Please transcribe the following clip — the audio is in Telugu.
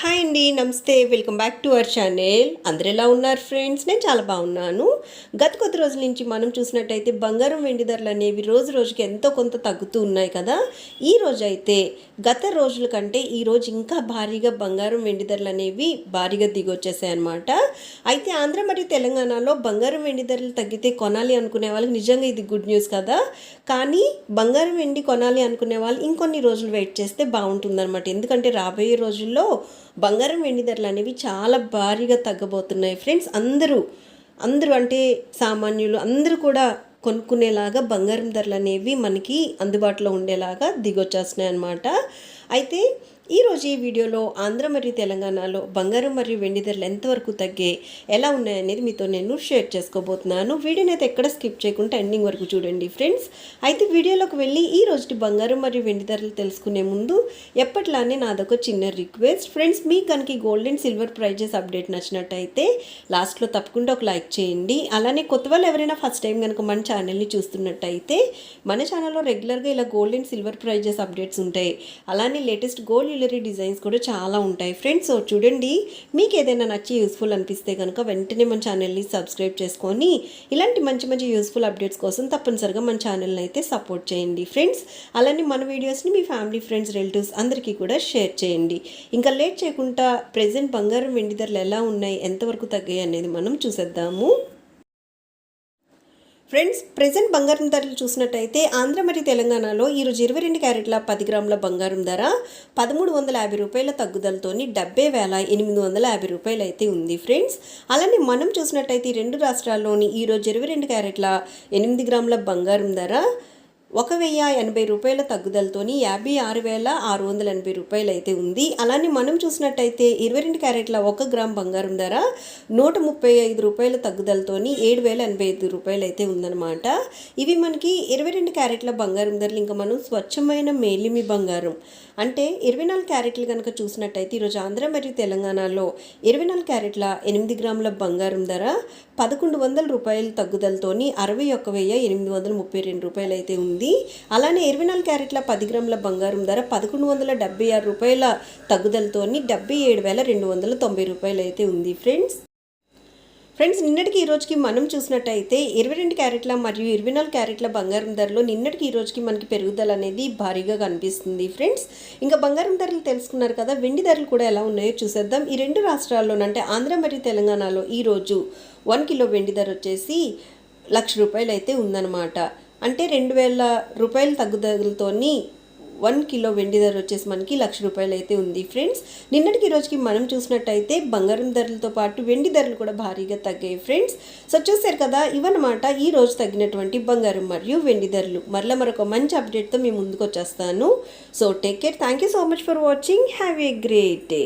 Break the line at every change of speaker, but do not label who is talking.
హాయ్ అండి నమస్తే. Welcome back to our channel. అందరు ఎలా ఉన్నారు ఫ్రెండ్స్? నేను చాలా బాగున్నాను. గత కొద్ది రోజుల నుంచి మనం చూసినట్టయితే బంగారం వెండి ధరలు అనేవి రోజు రోజుకి ఎంతో కొంత తగ్గుతూ ఉన్నాయి కదా. ఈ రోజు అయితే గత రోజుల కంటే ఈరోజు ఇంకా భారీగా బంగారం వెండి ధరలు అనేవి భారీగా దిగొచ్చేసాయి అనమాట అయితే ఆంధ్ర మరియు తెలంగాణలో బంగారం వెండి ధరలు తగ్గితే కొనాలి అనుకునే వాళ్ళకి నిజంగా ఇది గుడ్ న్యూస్ కదా. కానీ బంగారం వెండి కొనాలి అనుకునే వాళ్ళు ఇంకొన్ని రోజులు వెయిట్ చేస్తే బాగుంటుందన్నమాట. ఎందుకంటే రాబోయే రోజుల్లో బంగారం వెండి ధరలు అనేవి చాలా భారీగా తగ్గబోతున్నాయి ఫ్రెండ్స్. అందరూ అందరూ అంటే సామాన్యులు అందరూ కూడా కొనుక్కునేలాగా బంగారం ధరలు అనేవి మనకి అందుబాటులో ఉండేలాగా దిగొచ్చేస్తున్నాయి అన్నమాట అయితే ఈరోజు ఈ వీడియోలో ఆంధ్ర మరియు తెలంగాణలో బంగారం మరియు వెండి ధరలు ఎంతవరకు తగ్గే ఎలా ఉన్నాయనేది మీతో నేను షేర్ చేసుకోబోతున్నాను. వీడియోని అయితే ఎక్కడ స్కిప్ చేయకుండా ఎండింగ్ వరకు చూడండి ఫ్రెండ్స్. అయితే వీడియోలోకి వెళ్ళి ఈ రోజు బంగారం మరియు వెండి ధరలు తెలుసుకునే ముందు ఎప్పట్లానే నాదొక చిన్న రిక్వెస్ట్ ఫ్రెండ్స్ మీకు కనుక gold and silver prizes update నచ్చినట్టయితే లాస్ట్లో తప్పకుండా ఒక లైక్ చేయండి. అలానే కొత్త వాళ్ళు ఎవరైనా ఫస్ట్ టైం కనుక మన ఛానల్ని చూస్తున్నట్టయితే మన ఛానల్లో రెగ్యులర్గా ఇలా gold and silver prizes updates ఉంటాయి. అలానే లేటెస్ట్ గోల్డ్ జ్యువెలరీ డిజైన్స్ కూడా చాలా ఉంటాయి. ఫ్రెండ్స్ సో చూడండి మీకు ఏదైనా నచ్చి యూస్ఫుల్ అనిపిస్తే కనుక వెంటనే మన ఛానల్ని సబ్స్క్రైబ్ చేసుకొని ఇలాంటి మంచి మంచి యూస్ఫుల్ అప్డేట్స్ కోసం తప్పనిసరిగా మన ఛానల్ని అయితే సపోర్ట్ చేయండి. ఫ్రెండ్స్ అలానే మన వీడియోస్ని మీ ఫ్యామిలీ ఫ్రెండ్స్ రిలేటివ్స్ అందరికీ కూడా షేర్ చేయండి. ఇంకా లేట్ చేయకుండా ప్రజెంట్ బంగారం వెండి ధరలు ఎలా ఉన్నాయి ఎంతవరకు తగ్గాయి అనేది మనం చూసేద్దాము. ఫ్రెండ్స్ ప్రజెంట్ బంగారం ధరలు చూసినట్టయితే ఆంధ్ర మరియు తెలంగాణలో ఈరోజు ఇరవై రెండు క్యారెట్ల పది గ్రాముల బంగారం ధర పదమూడు వందల యాభై రూపాయల తగ్గుదలతోని డెబ్బై వేల ఎనిమిది వందల యాభై రూపాయలు అయితే ఉంది ఫ్రెండ్స్. అలానే మనం చూసినట్టయితే రెండు రాష్ట్రాల్లోని ఈరోజు ఇరవై రెండు క్యారెట్ల ఎనిమిది గ్రాముల బంగారం ధర ఒక వెయ్యి ఎనభై రూపాయల తగ్గుదలతోని యాభై ఆరు వేల ఆరు వందల ఎనభై రూపాయలు అయితే ఉంది. అలానే మనం చూసినట్టయితే ఇరవై రెండు క్యారెట్ల ఒక గ్రామ్ బంగారం ధర నూట ముప్పై ఐదు రూపాయల తగ్గుదలతోని ఏడు వేల ఎనభై ఐదు రూపాయలు అయితే ఉందన్నమాట. ఇవి మనకి ఇరవై రెండు క్యారెట్ల బంగారం ధరలు ఇంకా మనం స్వచ్ఛమైన మేలిమి బంగారం అంటే ఇరవై నాలుగు క్యారెట్లు కనుక చూసినట్టయితే ఈరోజు ఆంధ్ర మరియు తెలంగాణలో ఇరవై నాలుగు క్యారెట్ల ఎనిమిది గ్రాముల బంగారం ధర పదకొండు వందల రూపాయల తగ్గుదలతోని అరవై ఒక్క వెయ్యి ఎనిమిది వందల ముప్పై రెండు రూపాయలు అయితే ఉంది. అలానే ఇరవై నాలుగు క్యారెట్ల పది గ్రాముల బంగారం ధర పదకొండు వందల డెబ్బై ఆరు రూపాయల తగ్గుదలతోని డెబ్బై ఏడు వేల రెండు వందల తొంభై రూపాయలు అయితే ఉంది ఫ్రెండ్స్. ఫ్రెండ్స్ నిన్నటికి ఈ రోజుకి మనం చూసినట్టయితే ఇరవై రెండు క్యారెట్ల మరియు ఇరవై నాలుగు క్యారెట్ల బంగారం ధరలో నిన్నటికి ఈ రోజుకి మనకి పెరుగుదల అనేది భారీగా కనిపిస్తుంది ఫ్రెండ్స్. ఇంకా బంగారం ధరలు తెలుసుకున్నారు కదా వెండి ధరలు కూడా ఎలా ఉన్నాయో చూసేద్దాం. ఈ రెండు రాష్ట్రాల్లోనంటే ఆంధ్ర మరియు తెలంగాణలో ఈరోజు వన్ కిలో వెండి ధర వచ్చేసి లక్ష రూపాయలు అయితే ఉందన్నమాట. అంటే రెండు వేల రూపాయల తగ్గుదలతోని వన్ కిలో వెండి ధర వచ్చేసి మనకి లక్ష రూపాయలు అయితే ఉంది ఫ్రెండ్స్. నిన్నటికి రోజుకి మనం చూసినట్టయితే బంగారం ధరలతో పాటు వెండి ధరలు కూడా భారీగా తగ్గాయి ఫ్రెండ్స్. సో చూసారు కదా ఇవన్నమాట ఈ రోజు తగ్గినటువంటి బంగారం మరియు వెండి ధరలు. మరలా మరొక మంచి అప్డేట్తో మేము ముందుకు వచ్చేస్తాను. So take care thank you so much for watching. Have a great day.